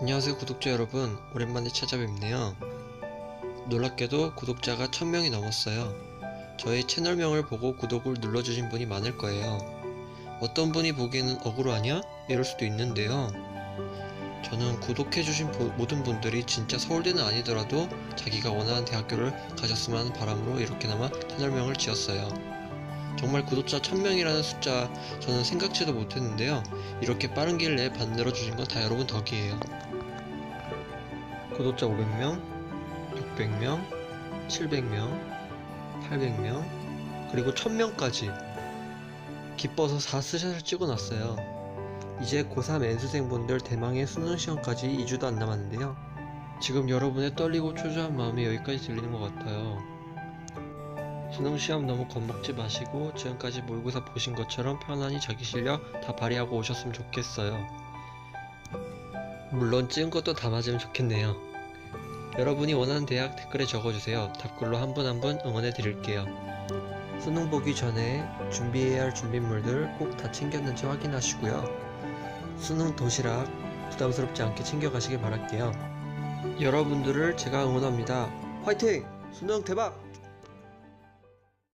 안녕하세요 구독자 여러분. 오랜만에 찾아뵙네요. 놀랍게도 구독자가 1000명이 넘었어요. 저의 채널명을 보고 구독을 눌러주신 분이 많을 거예요. 어떤 분이 보기에는 억울하냐? 이럴 수도 있는데요. 저는 구독해주신 보- 모든 분들이 진짜 서울대는 아니더라도 자기가 원하는 대학교를 가셨으면 하는 바람으로 이렇게나마 채널명을 지었어요 정말 구독자 1000명이라는 숫자 저는 생각지도 못했는데요 이렇게 빠른 기일 내에 만들어주신 건 다 여러분 덕이에요 구독자 500명, 600명, 700명, 800명, 그리고 1000명까지 기뻐서 4스샷을 찍어놨어요. 이제 고3 N수생분들 대망의 수능시험까지 2주도 안 남았는데요. 지금 여러분의 떨리고 초조한 마음이 여기까지 들리는 것 같아요. 수능시험 너무 겁먹지 마시고 지금까지 모의고사 보신 것처럼 편안히 자기 실력 다 발휘하고 오셨으면 좋겠어요. 물론 찍은 것도 다 맞으면 좋겠네요. 여러분이 원하는 대학 댓글에 적어주세요. 답글로 한 분 한 분 응원해 드릴게요. 수능 보기 전에 준비해야 할 준비물들 꼭 다 챙겼는지 확인하시고요. 수능 도시락 부담스럽지 않게 챙겨가시길 바랄게요. 여러분들을 제가 응원합니다. 화이팅! 수능 대박!